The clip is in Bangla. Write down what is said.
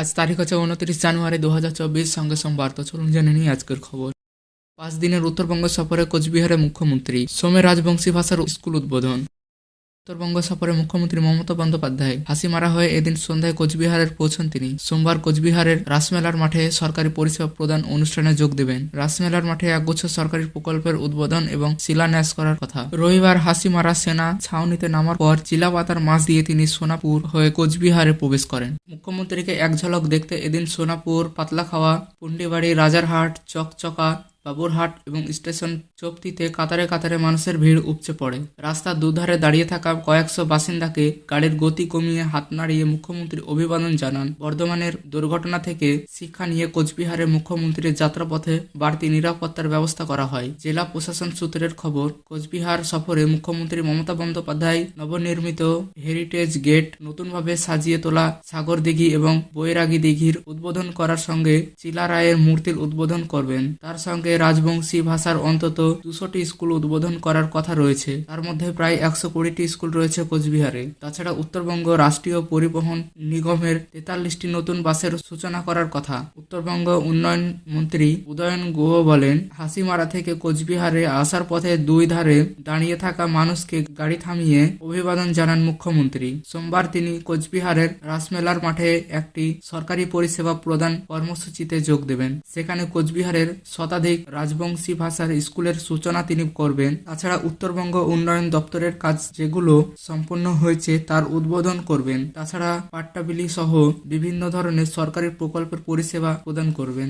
আজ তারিখ হচ্ছে উনত্রিশ জানুয়ারি দু হাজার চব্বিশ, সঙ্গে সোমবার তো চলুন জেনে নিই আজকের খবর। পাঁচ দিনের উত্তরবঙ্গ সফরে কোচবিহারের মুখ্যমন্ত্রী, সোমে রাজবংশী ভাষার স্কুল উদ্বোধন। উত্তরবঙ্গ সফরে মুখ্যমন্ত্রী মমতা বন্দ্যোপাধ্যায় হাসি মারা হয়ে এদিন সন্ধ্যায় কোচবিহারের পৌঁছন তিনি। সোমবার কোচবিহারের রাসমেলার মাঠে সরকারি পরিষেবা প্রদান অনুষ্ঠানে যোগ দেবেন। রাসমেলার মাঠে একগুচ্ছ সরকারি প্রকল্পের উদ্বোধন এবং শিলান্যাস করার কথা। রবিবার হাসি মারা সেনা ছাউনিতে নামার পর চিলাপাতার মাছ দিয়ে তিনি সোনাপুর হয়ে কোচবিহারে প্রবেশ করেন। মুখ্যমন্ত্রীকে এক ঝলক দেখতে এদিন সোনাপুর পাতলাখাওয়া, পুন্ডিবাড়ি, রাজারহাট, চকচকা বাবুরহাট এবং স্টেশন চোপতিতে কাতারে কাতারে মানুষের ভিড় উপচে পড়ে। রাস্তার দুধারে দাঁড়িয়ে থাকা কয়েকশো বাসিন্দাকে গাড়ির গতি কমিয়ে হাত নাড়িয়ে মুখ্যমন্ত্রী অভিবাদন জানান। বর্ধমানের দুর্ঘটনা থেকে শিক্ষা নিয়ে কোচবিহারের মুখ্যমন্ত্রীর যাত্রাপথে বাড়তি নিরাপত্তার ব্যবস্থা করা হয়। জেলা প্রশাসন সূত্রের খবর, কোচবিহার সফরে মুখ্যমন্ত্রী মমতা বন্দ্যোপাধ্যায় নবনির্মিত হেরিটেজ গেট নতুনভাবে সাজিয়ে তোলা সাগর দিঘি এবং বৈরাগী দিঘির উদ্বোধন করার সঙ্গে চিলা রায়ের মূর্তির উদ্বোধন করবেন। তার সঙ্গে রাজবংশী ভাষার অন্তত দুশোটি স্কুল উদ্বোধন করার কথা রয়েছে। তার মধ্যে প্রায় একশো কুড়িটি স্কুল রয়েছে কোচবিহারে। তাছাড়া উত্তরবঙ্গ রাষ্ট্রীয় পরিবহন নিগমের তেতাল্লিশটি নতুন বাসের সূচনা করার কথা। উত্তরবঙ্গ উন্নয়ন মন্ত্রী উদয়ন গুহ বলেন, হাসিমারা থেকে কোচবিহারে আসার পথে দুই ধারে দাঁড়িয়ে থাকা মানুষকে গাড়ি থামিয়ে অভিবাদন জানান মুখ্যমন্ত্রী। সোমবার তিনি কোচবিহারের রাসমেলার মাঠে একটি সরকারি পরিষেবা প্রদান কর্মসূচিতে যোগ দেবেন। সেখানে কোচবিহারের শতাধিক রাজবংশী ভাষার স্কুলের সূচনা তিনি করবেন। তাছাড়া উত্তরবঙ্গ উন্নয়ন দপ্তরের কাজ যেগুলো সম্পন্ন হয়েছে তার উদ্বোধন করবেন। তাছাড়া পাট্টাবিলি সহ বিভিন্ন ধরনের সরকারি প্রকল্পের পরিষেবা প্রদান করবেন।